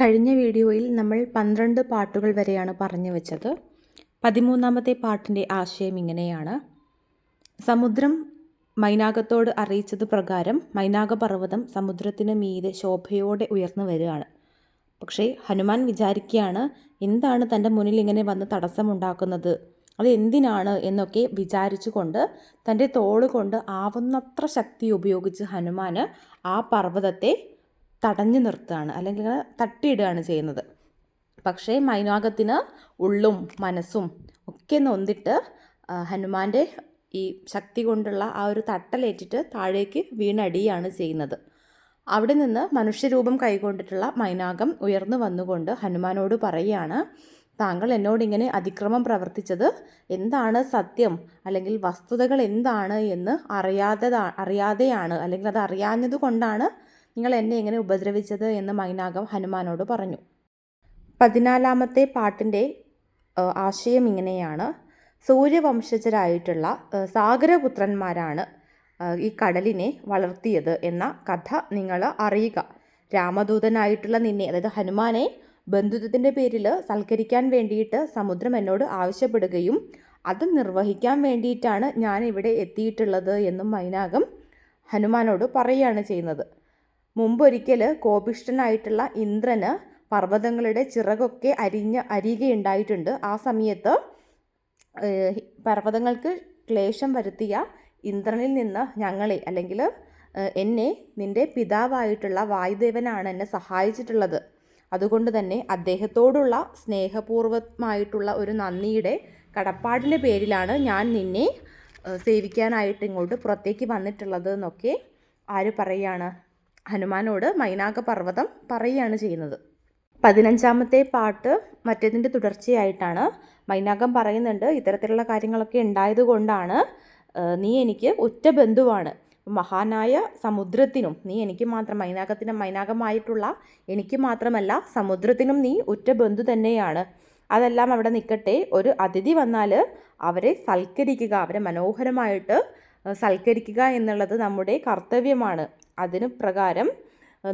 കഴിഞ്ഞ വീഡിയോയിൽ നമ്മൾ പന്ത്രണ്ട് പാട്ടുകൾ വരെയാണ് പറഞ്ഞു വെച്ചത്. പതിമൂന്നാമത്തെ പാട്ടിന്റെ ആശയം ഇങ്ങനെയാണ്. സമുദ്രം മൈനാകത്തോട് അറിയിച്ചത് പ്രകാരം മൈനാകപർവതം സമുദ്രത്തിന് മീതെ ശോഭയോടെ ഉയർന്നു വരികയാണ്. പക്ഷേ ഹനുമാൻ വിചാരിക്കുകയാണ് എന്താണ് തന്റെ മുന്നിൽ ഇങ്ങനെ വന്ന് തടസ്സമുണ്ടാക്കുന്നത്? അത് എന്തിനാണ് എന്നൊക്കെ വിചാരിച്ചുകൊണ്ട് തന്റെ തോൾ കൊണ്ട് ആവുന്നത്ര ശക്തി ഉപയോഗിച്ച് ഹനുമാൻ ആ പർവതത്തെ തടഞ്ഞു നിർത്തുകയാണ് അല്ലെങ്കിൽ തട്ടിയിടുകയാണ് ചെയ്യുന്നത്. പക്ഷേ മൈനാകത്തിന് ഉള്ളും മനസ്സും ഒക്കെ നൊന്തിട്ട് ഹനുമാന്റെ ഈ ശക്തി കൊണ്ടുള്ള ആ ഒരു തട്ടലേറ്റിട്ട് താഴേക്ക് വീണടിയാണ് ചെയ്യുന്നത്. അവിടെ നിന്ന് മനുഷ്യരൂപം കൈക്കൊണ്ടിട്ടുള്ള മൈനാകം ഉയർന്നു വന്നുകൊണ്ട് ഹനുമാനോട് പറയുകയാണ് താങ്കൾ എന്നോട് ഇങ്ങനെ അതിക്രമം പ്രവർത്തിച്ചത് എന്താണ് സത്യം? അല്ലെങ്കിൽ വസ്തുതകൾ എന്താണ് എന്ന് അറിയാത്തതാ അറിയാതെയാണ് അല്ലെങ്കിൽ അത് അറിയാഞ്ഞത് കൊണ്ടാണ് നിങ്ങൾ എന്നെ എങ്ങനെ ഉപദ്രവിച്ചത് എന്ന് മൈനാകം ഹനുമാനോട് പറഞ്ഞു. പതിനാലാമത്തെ പാട്ടിന്റെ ആശയം ഇങ്ങനെയാണ്. സൂര്യവംശജരായിട്ടുള്ള സാഗരപുത്രന്മാരാണ് ഈ കടലിനെ വളർത്തിയത് എന്ന കഥ നിങ്ങൾ അറിയുക. രാമദൂതനായിട്ടുള്ള നിന്നെ അതായത് ഹനുമാനെ ബന്ധുത്വത്തിന്റെ പേരിൽ സൽക്കരിക്കാൻ വേണ്ടിയിട്ട് സമുദ്രം എന്നോട് ആവശ്യപ്പെടുകയും അത് നിർവഹിക്കാൻ വേണ്ടിയിട്ടാണ് ഞാൻ ഇവിടെ എത്തിയിട്ടുള്ളത് എന്നും മൈനാകം ഹനുമാനോട് പറയുകയാണ് ചെയ്യുന്നത്. മുമ്പൊരിക്കൽ കോപിഷ്ഠനായിട്ടുള്ള ഇന്ദ്രന് പർവതങ്ങളുടെ ചിറകൊക്കെ അരിഞ്ഞ് അരിയുകയുണ്ടായിട്ടുണ്ട്. ആ സമയത്ത് പർവതങ്ങൾക്ക് ക്ലേശം വരുത്തിയ ഇന്ദ്രനിൽ നിന്ന് ഞങ്ങളെ അല്ലെങ്കിൽ എന്നെ നിന്റെ പിതാവായിട്ടുള്ള വായുദേവനാണ് എന്നെ സഹായിച്ചിട്ടുള്ളത്. അതുകൊണ്ട് തന്നെ അദ്ദേഹത്തോടുള്ള സ്നേഹപൂർവമായിട്ടുള്ള ഒരു നന്ദിയുടെ കടപ്പാടിന്റെ പേരിലാണ് ഞാൻ നിന്നെ സേവിക്കാനായിട്ട് ഇങ്ങോട്ട് പുറത്തേക്ക് വന്നിട്ടുള്ളത് എന്നൊക്കെ ആര് പറയാണ്? ഹനുമാനോട് മൈനാക പർവതം പറയുകയാണ് ചെയ്യുന്നത്. പതിനഞ്ചാമത്തെ പാട്ട് മറ്റേതിന്റെ തുടർച്ചയായിട്ടാണ് മൈനാകം പറയുന്നുണ്ട്. ഇത്തരത്തിലുള്ള കാര്യങ്ങളൊക്കെ ഉണ്ടായത് കൊണ്ടാണ് നീ എനിക്ക് ഒറ്റ ബന്ധുവാണ്. മഹാനായ സമുദ്രത്തിനും നീ എനിക്ക് മാത്രം മൈനാകത്തിനും മൈനാകമായിട്ടുള്ള എനിക്ക് മാത്രമല്ല സമുദ്രത്തിനും നീ ഒറ്റ ബന്ധു തന്നെയാണ്. അതെല്ലാം അവിടെ നിൽക്കട്ടെ. ഒരു അതിഥി വന്നാൽ അവരെ സൽക്കരിക്കുക അവരെ മനോഹരമായിട്ട് സൽക്കരിക്കുക എന്നുള്ളത് നമ്മുടെ കർത്തവ്യമാണ്. അതിന് പ്രകാരം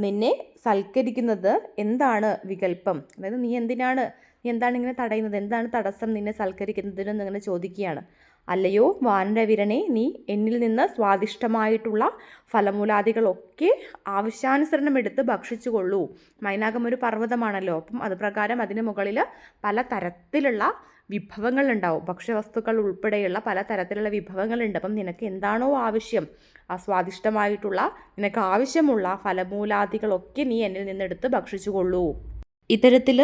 നിന്നെ സൽക്കരിക്കുന്നത് എന്താണ് വികല്പം അതായത് നീ എന്തിനാണ് നീ എന്താണ് ഇങ്ങനെ തടയുന്നത്? എന്താണ് തടസ്സം നിന്നെ സൽക്കരിക്കുന്നതിനെന്ന് ഇങ്ങനെ ചോദിക്കുകയാണ്. അല്ലയോ വാനരവിരനെ നീ എന്നിൽ നിന്ന് സ്വാദിഷ്ടമായിട്ടുള്ള ഫലമൂലാദികളൊക്കെ ആവശ്യാനുസരണം എടുത്ത് ഭക്ഷിച്ചു കൊള്ളൂ മൈനാകം ഒരു പർവതമാണല്ലോ. അപ്പം അത് പ്രകാരം അതിന് മുകളിൽ പല തരത്തിലുള്ള വിഭവങ്ങളുണ്ടാവും. ഭക്ഷ്യവസ്തുക്കൾ ഉൾപ്പെടെയുള്ള പല തരത്തിലുള്ള വിഭവങ്ങളുണ്ട്. അപ്പം നിനക്ക് എന്താണോ ആവശ്യം? ആ സ്വാദിഷ്ടമായിട്ടുള്ള നിനക്ക് ആവശ്യമുള്ള ഫലമൂലാദികളൊക്കെ നീ എന്നിൽ നിന്നെടുത്ത് ഭക്ഷിച്ചു കൊള്ളൂ ഇത്തരത്തിൽ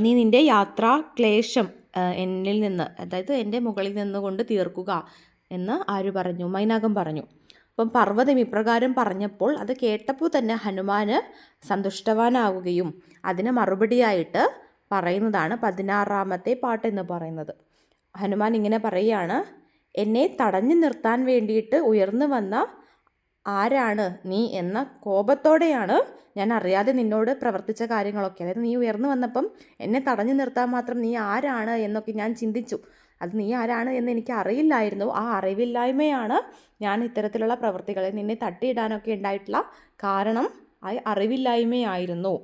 നീ നിന്റെ യാത്രാ ക്ലേശം എന്നിൽ നിന്ന് അതായത് എന്റെ മുകളിൽ നിന്നുകൊണ്ട് തീർക്കുക എന്ന് ആര് പറഞ്ഞു? മൈനാകം പറഞ്ഞു. അപ്പം പർവതം ഇപ്രകാരം പറഞ്ഞപ്പോൾ അത് കേട്ടപ്പോൾ തന്നെ ഹനുമാന് സന്തുഷ്ടവാനാവുകയും അതിന് മറുപടിയായിട്ട് പറയുന്നതാണ് പതിനാറാമത്തെ പാട്ട് എന്ന് പറയുന്നത്. ഹനുമാൻ ഇങ്ങനെ പറയുകയാണ് എന്നെ തടഞ്ഞു നിർത്താൻ വേണ്ടിയിട്ട് ഉയർന്നു വന്ന ആരാണ് നീ എന്ന കോപത്തോടെയാണ് ഞാൻ അറിയാതെ നിന്നോട് പ്രവർത്തിച്ച കാര്യങ്ങളൊക്കെ. അതായത് നീ ഉയർന്നു വന്നപ്പം എന്നെ തടഞ്ഞു നിർത്താൻ മാത്രം നീ ആരാണ് എന്നൊക്കെ ഞാൻ ചിന്തിച്ചു. അത് നീ ആരാണ് എന്ന് എനിക്ക് അറിയില്ലായിരുന്നു. ആ അറിവില്ലായ്മയാണ് ഞാൻ ഇത്തരത്തിലുള്ള പ്രവൃത്തികളെ നിന്നെ തട്ടിയിടാനൊക്കെ ഉണ്ടായിട്ടുള്ള കാരണം. ആ അറിവില്ലായ്മയായിരുന്നു.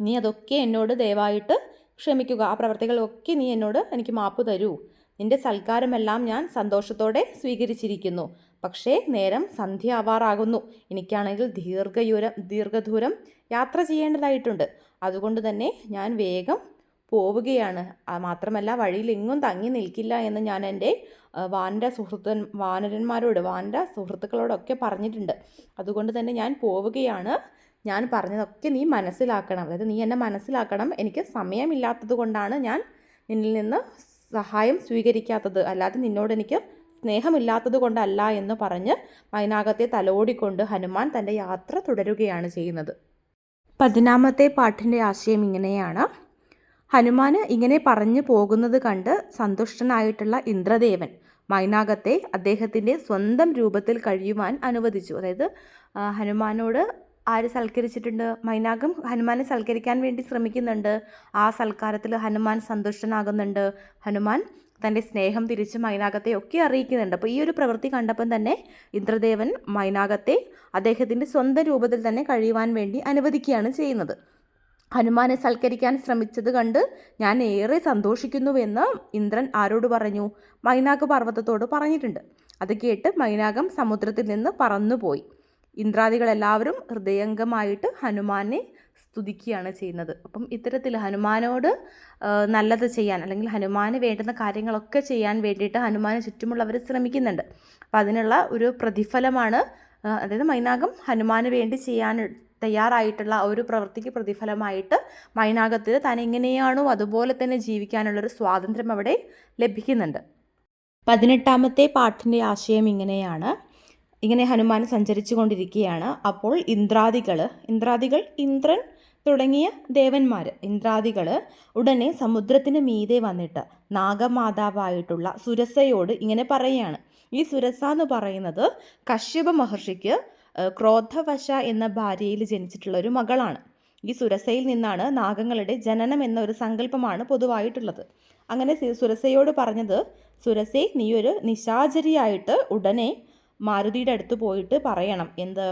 നീ അതൊക്കെ എന്നോട് ദയവായിട്ട് ക്ഷമിക്കുക. ആ പ്രവർത്തികളൊക്കെ നീ എന്നോട് എനിക്ക് മാപ്പ് തരൂ. നിന്റെ സൽക്കാരമെല്ലാം ഞാൻ സന്തോഷത്തോടെ സ്വീകരിച്ചിരിക്കുന്നു. പക്ഷേ നേരം സന്ധ്യ ആവാറാകുന്നു എനിക്കാണെങ്കിൽ ദീർഘയൂരം ദീർഘദൂരം യാത്ര ചെയ്യേണ്ടതായിട്ടുണ്ട്. അതുകൊണ്ട് തന്നെ ഞാൻ വേഗം പോവുകയാണ്. മാത്രമല്ല വഴിയിൽ എങ്ങും തങ്ങി നിൽക്കില്ല എന്ന് ഞാൻ എന്റെ വാനര സുഹൃത്തൻ വാനരന്മാരോട് വാനര സുഹൃത്തുക്കളോടൊക്കെ പറഞ്ഞിട്ടുണ്ട്. അതുകൊണ്ട് തന്നെ ഞാൻ പോവുകയാണ്. ഞാൻ പറഞ്ഞതൊക്കെ നീ മനസ്സിലാക്കണം. അതായത് നീ എന്നെ മനസ്സിലാക്കണം. എനിക്ക് സമയമില്ലാത്തത് കൊണ്ടാണ് ഞാൻ നിന്നിൽ നിന്ന് സഹായം സ്വീകരിക്കാത്തത്. അല്ലാതെ നിന്നോട് എനിക്ക് സ്നേഹമില്ലാത്തത് കൊണ്ടല്ല എന്ന് പറഞ്ഞ് മൈനാകത്തെ തലോടിക്കൊണ്ട് ഹനുമാൻ തന്റെ യാത്ര തുടരുകയാണ് ചെയ്യുന്നത്. പതിനാമത്തെ പാട്ടിന്റെ ആശയം ഇങ്ങനെയാണ്. ഹനുമാന് ഇങ്ങനെ പറഞ്ഞു പോകുന്നത് കണ്ട് സന്തുഷ്ടനായിട്ടുള്ള ഇന്ദ്രദേവൻ മൈനാകത്തെ അദ്ദേഹത്തിന്റെ സ്വന്തം രൂപത്തിൽ കഴിയുവാൻ അനുവദിച്ചു. അതായത് ഹനുമാനോട് ആര് സൽക്കരിച്ചിട്ടുണ്ട്? മൈനാകം ഹനുമാനെ സൽക്കരിക്കാൻ വേണ്ടി ശ്രമിക്കുന്നുണ്ട്. ആ സൽക്കാരത്തിൽ ഹനുമാൻ സന്തുഷ്ടനാകുന്നുണ്ട്. ഹനുമാൻ തന്റെ സ്നേഹം തിരിച്ച് മൈനാകത്തെ ഒക്കെ അറിയിക്കുന്നുണ്ട്. അപ്പോൾ ഈ ഒരു പ്രവൃത്തി കണ്ടപ്പം തന്നെ ഇന്ദ്രദേവൻ മൈനാകത്തെ അദ്ദേഹത്തിന്റെ സ്വന്തം രൂപത്തിൽ തന്നെ കഴിയുവാൻ വേണ്ടി അനുവദിക്കുകയാണ് ചെയ്യുന്നത്. ഹനുമാനെ സൽക്കരിക്കാൻ ശ്രമിച്ചത് കണ്ട് ഞാൻ ഏറെ സന്തോഷിക്കുന്നുവെന്ന് ഇന്ദ്രൻ ആരോട് പറഞ്ഞു? മൈനാക പർവതത്തോട് പറഞ്ഞിട്ടുണ്ട്. അത് കേട്ട് മൈനാകം സമുദ്രത്തിൽ നിന്ന് പറന്നുപോയി. ഇന്ദ്രാദികളെല്ലാവരും ഹൃദയംഗമായിട്ട് ഹനുമാനെ സ്തുതിക്കുകയാണ് ചെയ്യുന്നത്. അപ്പം ഇത്തരത്തിൽ ഹനുമാനോട് നല്ലത് ചെയ്യാൻ അല്ലെങ്കിൽ ഹനുമാന് വേണ്ടുന്ന കാര്യങ്ങളൊക്കെ ചെയ്യാൻ വേണ്ടിയിട്ട് ഹനുമാന് ചുറ്റുമുള്ളവർ ശ്രമിക്കുന്നുണ്ട്. അപ്പം അതിനുള്ള ഒരു പ്രതിഫലമാണ് അതായത് മൈനാകം ഹനുമാന് വേണ്ടി ചെയ്യാൻ തയ്യാറായിട്ടുള്ള ഒരു പ്രവൃത്തിക്ക് പ്രതിഫലമായിട്ട് മൈനാകത്തിൽ താൻ എങ്ങനെയാണോ അതുപോലെ തന്നെ ജീവിക്കാനുള്ളൊരു സ്വാതന്ത്ര്യം അവിടെ ലഭിക്കുന്നുണ്ട്. പതിനെട്ടാമത്തെ പാട്ടിന്റെ ആശയം ഇങ്ങനെയാണ്. ഇങ്ങനെ ഹനുമാൻ സഞ്ചരിച്ചു കൊണ്ടിരിക്കുകയാണ് അപ്പോൾ ഇന്ദ്രാദികൾ ഇന്ദ്രാദികൾ ഇന്ദ്രൻ തുടങ്ങിയ ദേവന്മാർ ഇന്ദ്രാദികൾ ഉടനെ സമുദ്രത്തിന് മീതെ വന്നിട്ട് നാഗമാതാവായിട്ടുള്ള സുരസയോട് ഇങ്ങനെ പറയുകയാണ്. ഈ സുരസ എന്ന് പറയുന്നത് കശ്യപ മഹർഷിക്ക് ക്രോധവശ എന്ന ഭാര്യയിൽ ജനിച്ചിട്ടുള്ള ഒരു മകളാണ്. ഈ സുരസയിൽ നിന്നാണ് നാഗങ്ങളുടെ ജനനം എന്ന ഒരു സങ്കല്പമാണ് പൊതുവായിട്ടുള്ളത്. അങ്ങനെ സുരസയോട് പറഞ്ഞത് സുരസെ നീ ഒരു നിശാചരിയായിട്ട് ഉടനെ മാരുതിയുടെ അടുത്ത് പോയിട്ട് പറയണം. എന്ത്?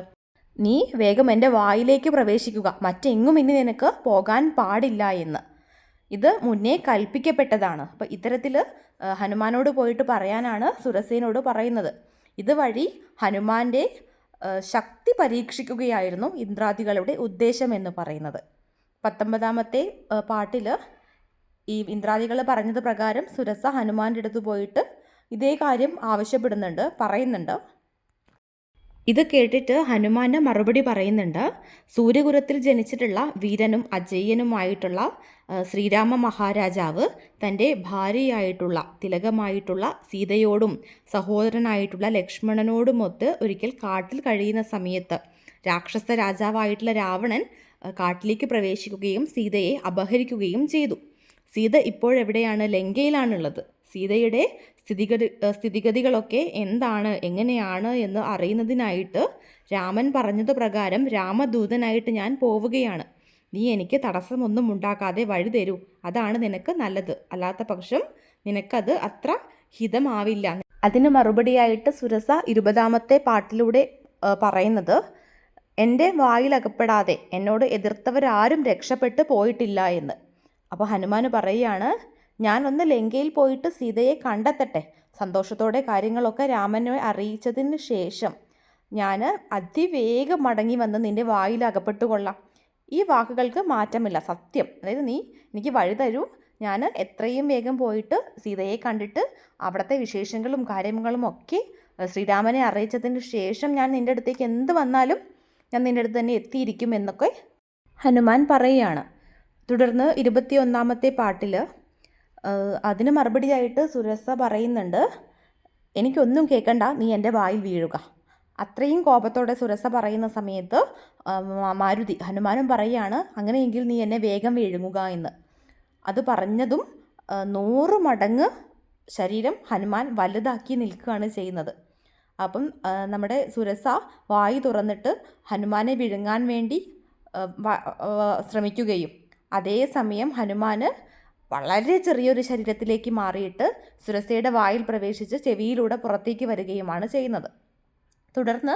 നീ വേഗം എന്റെ വായിലേക്ക് പ്രവേശിക്കുക. മറ്റെങ്ങും ഇനി നിനക്ക് പോകാൻ പാടില്ല എന്ന്. ഇത് മുന്നേ കൽപ്പിക്കപ്പെട്ടതാണ്. അപ്പോൾ ഇത്തരത്തിൽ ഹനുമാനോട് പോയിട്ട് പറയാനാണ് സുരസേനോട് പറയുന്നത്. ഇതുവഴി ഹനുമാന്റെ ശക്തി പരീക്ഷിക്കുകയായിരുന്നു ഇന്ദ്രാദികളുടെ ഉദ്ദേശം എന്ന് പറയുന്നത്. പത്തൊമ്പതാമത്തെ പാട്ടിൽ ഈ ഇന്ദ്രാദികൾ പറഞ്ഞത് പ്രകാരം സുരസ ഹനുമാന്റെ അടുത്ത് പോയിട്ട് ഇതേ കാര്യം ആവശ്യപ്പെടുന്നുണ്ട് പറയുന്നുണ്ട്. ഇത് കേട്ടിട്ട് ഹനുമാന് മറുപടി പറയുന്നുണ്ട്. സൂര്യകുലത്തിൽ ജനിച്ചിട്ടുള്ള വീരനും അജയ്യനുമായിട്ടുള്ള ശ്രീരാമ മഹാരാജാവ് തന്റെ ഭാര്യയായിട്ടുള്ള തിലകമായിട്ടുള്ള സീതയോടും സഹോദരനായിട്ടുള്ള ലക്ഷ്മണനോടുമൊത്ത് ഒരിക്കൽ കാട്ടിൽ കഴിയുന്ന സമയത്ത് രാക്ഷസ രാജാവായിട്ടുള്ള രാവണൻ കാട്ടിലേക്ക് പ്രവേശിക്കുകയും സീതയെ അപഹരിക്കുകയും ചെയ്തു. സീത ഇപ്പോഴെവിടെയാണ്? ലങ്കയിലാണുള്ളത്. സീതയുടെ സ്ഥിതിഗതി സ്ഥിതിഗതികളൊക്കെ എന്താണ് എങ്ങനെയാണ് എന്ന് അറിയുന്നതിനായിട്ട് രാമൻ പറഞ്ഞത് പ്രകാരം രാമദൂതനായിട്ട് ഞാൻ പോവുകയാണ്. നീ എനിക്ക് തടസ്സമൊന്നും ഉണ്ടാക്കാതെ വഴി തരൂ. അതാണ് നിനക്ക് നല്ലത്. അല്ലാത്ത പക്ഷം നിനക്കത് അത്ര ഹിതമാവില്ല. അതിന് മറുപടിയായിട്ട് സുരസ ഇരുപതാമത്തെ പാട്ടിലൂടെ പറയുന്നത് എന്റെ വായിലകപ്പെടാതെ എന്നോട് എതിർത്തവരാരും രക്ഷപ്പെട്ട് പോയിട്ടില്ല എന്ന്. അപ്പോൾ ഹനുമാൻ പറയുകയാണ് ഞാനൊന്ന് ലങ്കയിൽ പോയിട്ട് സീതയെ കണ്ടെത്തട്ടെ. സന്തോഷത്തോടെ കാര്യങ്ങളൊക്കെ രാമനെ അറിയിച്ചതിന് ശേഷം ഞാൻ അതിവേഗം മടങ്ങി വന്ന് നിന്റെ വായിൽ അകപ്പെട്ടുകൊള്ളാം. ഈ വാക്കുകൾക്ക് മാറ്റമില്ല സത്യം. അതായത് നീ എനിക്ക് വഴി തരൂ. ഞാൻ എത്രയും വേഗം പോയിട്ട് സീതയെ കണ്ടിട്ട് അവിടുത്തെ വിശേഷങ്ങളും കാര്യങ്ങളും ഒക്കെ ശ്രീരാമനെ അറിയിച്ചതിന് ശേഷം ഞാൻ നിന്റെ അടുത്തേക്ക് എന്ത് വന്നാലും ഞാൻ നിന്റെ അടുത്ത് തന്നെ എത്തിയിരിക്കും എന്നൊക്കെ ഹനുമാൻ പറയുകയാണ്. തുടർന്ന് ഇരുപത്തിയൊന്നാമത്തെ പാട്ടിൽ അതിന് മറുപടിയായിട്ട് സുരസ പറയുന്നുണ്ട് എനിക്കൊന്നും കേൾക്കണ്ട നീ എന്റെ വായിൽ വീഴുക. അത്രയും കോപത്തോടെ സുരസ പറയുന്ന സമയത്ത് മാരുതി ഹനുമാനും പറയുകയാണ് അങ്ങനെയെങ്കിൽ നീ എന്നെ വേഗം വിഴുങ്ങുക എന്ന്. അത് പറഞ്ഞതും നൂറ് മടങ്ങ് ശരീരം ഹനുമാൻ വലുതാക്കി നിൽക്കുകയാണ് ചെയ്യുന്നത്. അപ്പം നമ്മുടെ സുരസ വായി തുറന്നിട്ട് ഹനുമാനെ വിഴുങ്ങാൻ വേണ്ടി ശ്രമിക്കുകയും അതേസമയം ഹനുമാന് വളരെ ചെറിയൊരു ശരീരത്തിലേക്ക് മാറിയിട്ട് സുരസയുടെ വായിൽ പ്രവേശിച്ച് ചെവിയിലൂടെ പുറത്തേക്ക് വരികയുമാണ് ചെയ്യുന്നത്. തുടർന്ന്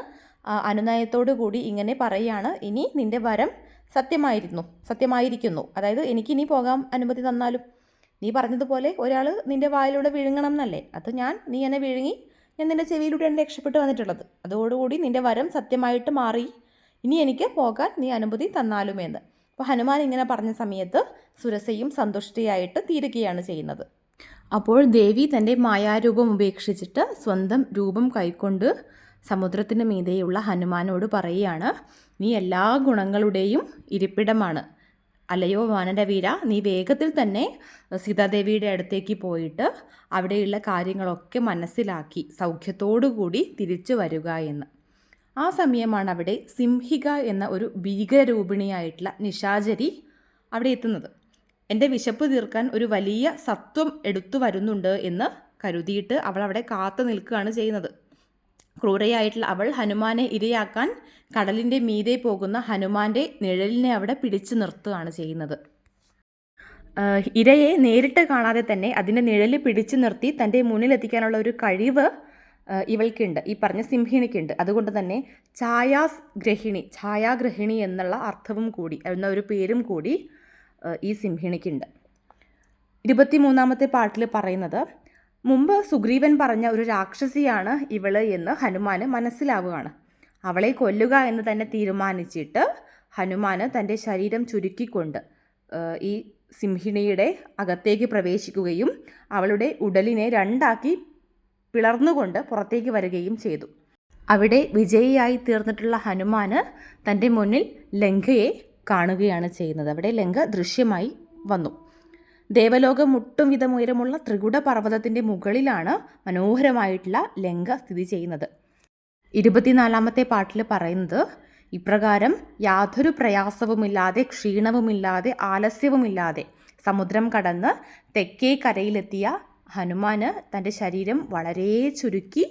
അനുനയത്തോടു കൂടി ഇങ്ങനെ പറയുകയാണ് ഇനി നിന്റെ വരം സത്യമായിരുന്നു സത്യമായിരിക്കുന്നു. അതായത് എനിക്ക് എനിക്കിനി പോകാൻ അനുമതി തന്നാലും. നീ പറഞ്ഞതുപോലെ ഒരാൾ നിന്റെ വായിലൂടെ വിഴുങ്ങണം എന്നല്ലേ? അത് ഞാൻ നീ എന്നെ വിഴുങ്ങി ഞാൻ നിന്റെ ചെവിയിലൂടെയാണ് രക്ഷപ്പെട്ട് വന്നിട്ടുള്ളത്. അതോടുകൂടി നിന്റെ വരം സത്യമായിട്ട് മാറി. ഇനി എനിക്ക് പോകാൻ നീ അനുമതി തന്നാലുമെന്ന്. അപ്പോൾ ഹനുമാൻ ഇങ്ങനെ പറഞ്ഞ സമയത്ത് സുരസയും സന്തുഷ്ടിയായിട്ട് തീരുകയാണ് ചെയ്യുന്നത്. അപ്പോൾ ദേവി തന്റെ മായാരൂപം ഉപേക്ഷിച്ചിട്ട് സ്വന്തം രൂപം കൈക്കൊണ്ട് സമുദ്രത്തിന് മീതെയുള്ള ഹനുമാനോട് പറയുകയാണ് നീ എല്ലാ ഗുണങ്ങളുടെയും ഇരിപ്പിടമാണ്. അല്ലയോ വാനരവീര നീ വേഗത്തിൽ തന്നെ സീതാദേവിയുടെ അടുത്തേക്ക് പോയിട്ട് അവിടെയുള്ള കാര്യങ്ങളൊക്കെ മനസ്സിലാക്കി സൗഖ്യത്തോടു കൂടി തിരിച്ചു വരിക എന്ന്. ആ സമയമാണ് അവിടെ സിംഹിക എന്ന ഒരു ഭീകരരൂപിണിയായിട്ടുള്ള നിശാചരി അവിടെ എത്തുന്നത്. എന്റെ വിശപ്പ് തീർക്കാൻ ഒരു വലിയ സത്വം എടുത്തു വരുന്നുണ്ട് എന്ന് കരുതിയിട്ട് അവൾ അവിടെ കാത്തു നിൽക്കുകയാണ് ചെയ്യുന്നത്. ക്രൂരയായിട്ടുള്ള അവൾ ഹനുമാനെ ഇരയാക്കാൻ കടലിന്റെ മീതെ പോകുന്ന ഹനുമാന്റെ നിഴലിനെ അവിടെ പിടിച്ചു നിർത്തുകയാണ് ചെയ്യുന്നത്. ഇരയെ നേരിട്ട് കാണാതെ തന്നെ അതിന്റെ നിഴൽ പിടിച്ചു നിർത്തി തന്റെ മുന്നിലെത്തിക്കാനുള്ള ഒരു കഴിവ് ഇവൾക്കുണ്ട്. ഈ പറഞ്ഞ സിംഹിണിക്കുണ്ട്. അതുകൊണ്ട് തന്നെ ഛായാസ് ഗ്രഹിണി ഛായാഗ്രഹിണി എന്നുള്ള അർത്ഥവും കൂടി എന്ന ഒരു പേരും കൂടി ഈ സിംഹിണിക്കുണ്ട്. ഇരുപത്തി മൂന്നാമത്തെ പാട്ടിൽ പറയുന്നത് മുമ്പ് സുഗ്രീവൻ പറഞ്ഞ ഒരു രാക്ഷസിയാണ് ഇവൾ എന്ന് ഹനുമാന് മനസ്സിലാവുകയാണ്. അവളെ കൊല്ലുക എന്ന് തന്നെ തീരുമാനിച്ചിട്ട് ഹനുമാന് തന്റെ ശരീരം ചുരുക്കിക്കൊണ്ട് ഈ സിംഹിണിയുടെ അകത്തേക്ക് പ്രവേശിക്കുകയും അവളുടെ ഉടലിനെ രണ്ടാക്കി പിളർന്നുകൊണ്ട് പുറത്തേക്ക് വരികയും ചെയ്തു. അവിടെ വിജയിയായി തീർന്നിട്ടുള്ള ഹനുമാന് തന്റെ മുന്നിൽ ലങ്കയെ കാണുകയാണ് ചെയ്യുന്നത്. അവിടെ ലങ്ക ദൃശ്യമായി വന്നു. ദേവലോകം മുട്ടും വിധം ഉയരമുള്ള ത്രികുട പർവതത്തിന്റെ മുകളിലാണ് മനോഹരമായിട്ടുള്ള ലങ്ക സ്ഥിതി ചെയ്യുന്നത്. ഇരുപത്തിനാലാമത്തെ പാട്ടിൽ പറയുന്നത് ഇപ്രകാരം യാതൊരു പ്രയാസവുമില്ലാതെ ക്ഷീണവുമില്ലാതെ ആലസ്യവുമില്ലാതെ സമുദ്രം കടന്ന് തെക്കേ കരയിലെത്തിയ ഹനുമാന് തന്റെ ശരീരം വളരെ ചുരുക്കി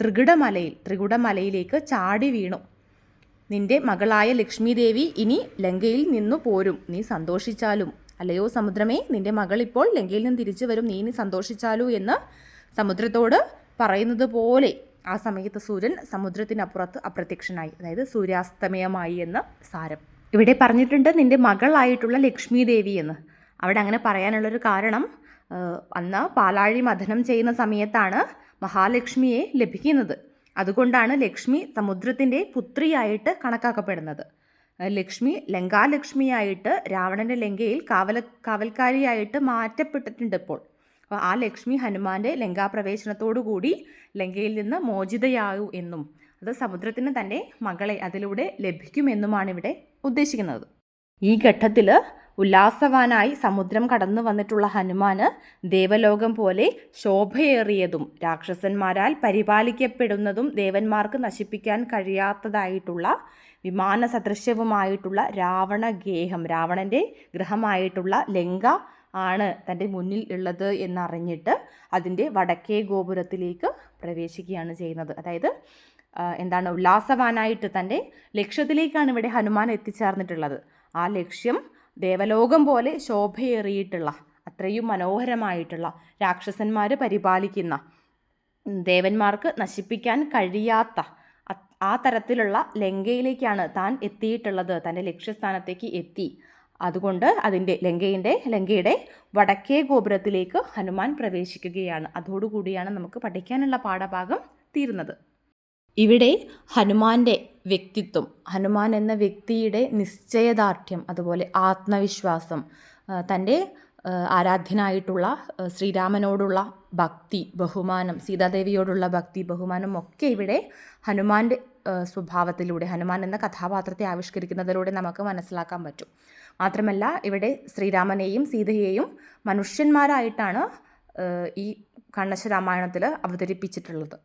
ത്രികുടമലയിൽ ത്രികുടമലയിലേക്ക് ചാടി വീണു. നിന്റെ മകളായ ലക്ഷ്മി ദേവി ഇനി ലങ്കയിൽ നിന്നു പോരും. നീ സന്തോഷിച്ചാലും. അല്ലയോ സമുദ്രമേ നിന്റെ മകൾ ഇപ്പോൾ ലങ്കയിൽ നിന്ന് തിരിച്ചു വരും. നീ ഇനി സന്തോഷിച്ചാലൂ എന്ന് സമുദ്രത്തോട് പറയുന്നത് പോലെ ആ സമയത്ത് സൂര്യൻ സമുദ്രത്തിനപ്പുറത്ത് അപ്രത്യക്ഷനായി. അതായത് സൂര്യാസ്തമയമായി എന്ന് സാരം. ഇവിടെ പറഞ്ഞിട്ടുണ്ട് നിന്റെ മകളായിട്ടുള്ള ലക്ഷ്മി ദേവി എന്ന്. അവിടെ അങ്ങനെ പറയാനുള്ളൊരു കാരണം അന്ന് പാലാഴി മഥനം ചെയ്യുന്ന സമയത്താണ് മഹാലക്ഷ്മിയെ ലഭിക്കുന്നത്. അതുകൊണ്ടാണ് ലക്ഷ്മി സമുദ്രത്തിന്റെ പുത്രിയായിട്ട് കണക്കാക്കപ്പെടുന്നത്. ലക്ഷ്മി ലങ്കാലക്ഷ്മിയായിട്ട് രാവണന്റെ ലങ്കയിൽ കാവല കാവൽക്കാരിയായിട്ട് മാറ്റപ്പെട്ടിട്ടുണ്ട് ഇപ്പോൾ. അപ്പോൾ ആ ലക്ഷ്മി ഹനുമാന്റെ ലങ്കാപ്രവേശനത്തോടു കൂടി ലങ്കയിൽ നിന്ന് മോചിതയാകൂ എന്നും അത് സമുദ്രത്തിന് തന്റെ മകളെ അതിലൂടെ ലഭിക്കുമെന്നുമാണ് ഇവിടെ ഉദ്ദേശിക്കുന്നത്. ഈ ഘട്ടത്തിൽ ഉല്ലാസവാനായി സമുദ്രം കടന്നു വന്നിട്ടുള്ള ഹനുമാന് ദേവലോകം പോലെ ശോഭയേറിയതും രാക്ഷസന്മാരാൽ പരിപാലിക്കപ്പെടുന്നതും ദേവന്മാർക്ക് നശിപ്പിക്കാൻ കഴിയാത്തതായിട്ടുള്ള വിമാന സദൃശ്യവുമായിട്ടുള്ള രാവണഗേഹം. രാവണന്റെ ഗ്രഹമായിട്ടുള്ള ലങ്ക ആണ് തന്റെ മുന്നിൽ ഉള്ളത് എന്നറിഞ്ഞിട്ട് അതിന്റെ വടക്കേ ഗോപുരത്തിലേക്ക് പ്രവേശിക്കുകയാണ് ചെയ്യുന്നത്. അതായത് എന്താണ് ഉല്ലാസവാനായിട്ട് തന്റെ ലക്ഷ്യത്തിലേക്കാണ് ഇവിടെ ഹനുമാൻ എത്തിച്ചേർന്നിട്ടുള്ളത്. ആ ലക്ഷ്യം ദേവലോകം പോലെ ശോഭയേറിയിട്ടുള്ള അത്രയും മനോഹരമായിട്ടുള്ള രാക്ഷസന്മാർ പരിപാലിക്കുന്ന ദേവന്മാർക്ക് നശിപ്പിക്കാൻ കഴിയാത്ത ആ തരത്തിലുള്ള ലങ്കയിലേക്കാണ് താൻ എത്തിയിട്ടുള്ളത് തന്റെ ലക്ഷ്യസ്ഥാനത്തേക്ക് എത്തി. അതുകൊണ്ട് അതിന്റെ ലങ്കയുടെ ലങ്കയുടെ വടക്കേ ഗോപുരത്തിലേക്ക് ഹനുമാൻ പ്രവേശിക്കുകയാണ്. അതോടുകൂടിയാണ് നമുക്ക് പഠിക്കാനുള്ള പാഠഭാഗം തീരുന്നത്. ഇവിടെ ഹനുമാന്റെ വ്യക്തിത്വം. ഹനുമാൻ എന്ന വ്യക്തിയുടെ നിശ്ചയദാർഢ്യം അതുപോലെ ആത്മവിശ്വാസം തന്റെ ആരാധ്യനായിട്ടുള്ള ശ്രീരാമനോടുള്ള ഭക്തി ബഹുമാനം സീതാദേവിയോടുള്ള ഭക്തി ബഹുമാനം ഒക്കെ ഇവിടെ ഹനുമാന്റെ സ്വഭാവത്തിലൂടെ ഹനുമാൻ എന്ന കഥാപാത്രത്തെ ആവിഷ്കരിക്കുന്നതിലൂടെ നമുക്ക് മനസ്സിലാക്കാൻ പറ്റും. മാത്രമല്ല ഇവിടെ ശ്രീരാമനെയും സീതയെയും മനുഷ്യന്മാരായിട്ടാണ് ഈ കണ്ണശ രാമായണത്തിൽ അവതരിപ്പിച്ചിട്ടുള്ളത്.